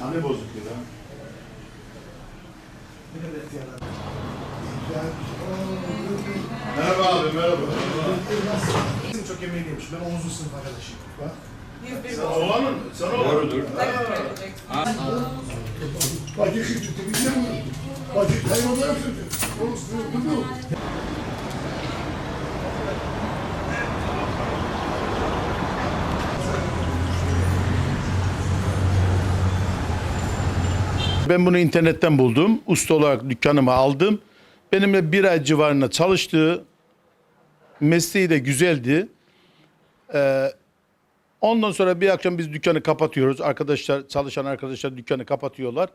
Hani bozuk ya. Merhaba abi merhaba. Bizim çok emeğliymiş. Ben 10. sınıf arkadaşıyım. Bak. Sen oğlanın, sen oğlan. Doğrudur. Bacı hıcıtı biliyor musun? Bacı hayvanlar hıcıtı. O sınıfı Ben bunu internetten buldum. Usta olarak dükkanıma aldım. Benimle bir ay civarında çalıştı. Mesleği de güzeldi. Ee, ondan sonra bir akşam biz dükkanı kapatıyoruz. Arkadaşlar, çalışan arkadaşlar dükkanı kapatıyorlar.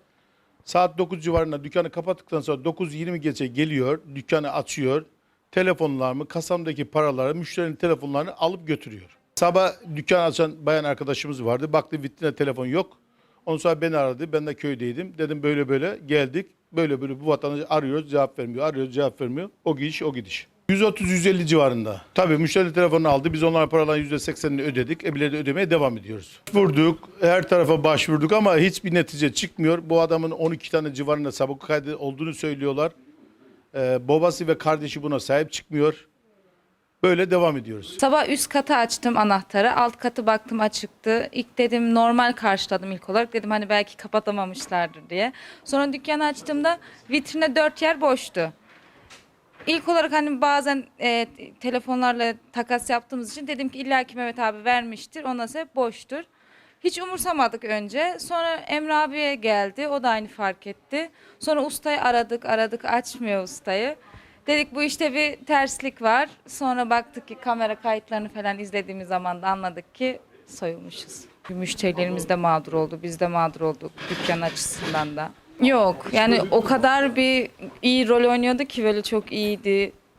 Saat 9 civarında dükkanı kapattıktan sonra 9.20 geçe geliyor. Dükkanı açıyor. Telefonlarımı, kasamdaki paraları, müşterinin telefonlarını alıp götürüyor. Sabah dükkan açan bayan arkadaşımız vardı. Baktı vitrine telefon yok. Ondan sonra beni aradı. Ben de köydeydim. Dedim böyle böyle geldik. Böyle böyle bu vatandaşı arıyoruz cevap vermiyor. Arıyoruz cevap vermiyor. O gidiş o gidiş. 130-150 civarında. Tabii müşteri telefonunu aldı. Biz onların paraların %80'ini ödedik. Ebileri de ödemeye devam ediyoruz. Vurduk. Her tarafa başvurduk ama hiçbir netice çıkmıyor. Bu adamın 12 tane civarında sabık kaydı olduğunu söylüyorlar. Ee, babası ve kardeşi buna sahip çıkmıyor. Böyle devam ediyoruz. Sabah üst katı açtım anahtarı. Alt katı baktım açıktı. İlk dedim normal karşıladım ilk olarak. Dedim hani belki kapatamamışlardır diye. Sonra dükkanı açtığımda vitrine dört yer boştu. İlk olarak hani bazen e, telefonlarla takas yaptığımız için dedim ki illa ki Mehmet abi vermiştir. Ondan sonra hep boştur. Hiç umursamadık önce. Sonra Emre abiye geldi. O da aynı fark etti. Sonra ustayı aradık, aradık açmıyor ustayı. Dedik bu işte bir terslik var. Sonra baktık ki kamera kayıtlarını falan izlediğimiz zaman da anladık ki soyulmuşuz. Müşterilerimiz de mağdur oldu, biz de mağdur olduk dükkan açısından da. Yok yani o kadar bir iyi rol oynuyordu ki böyle çok iyiydi.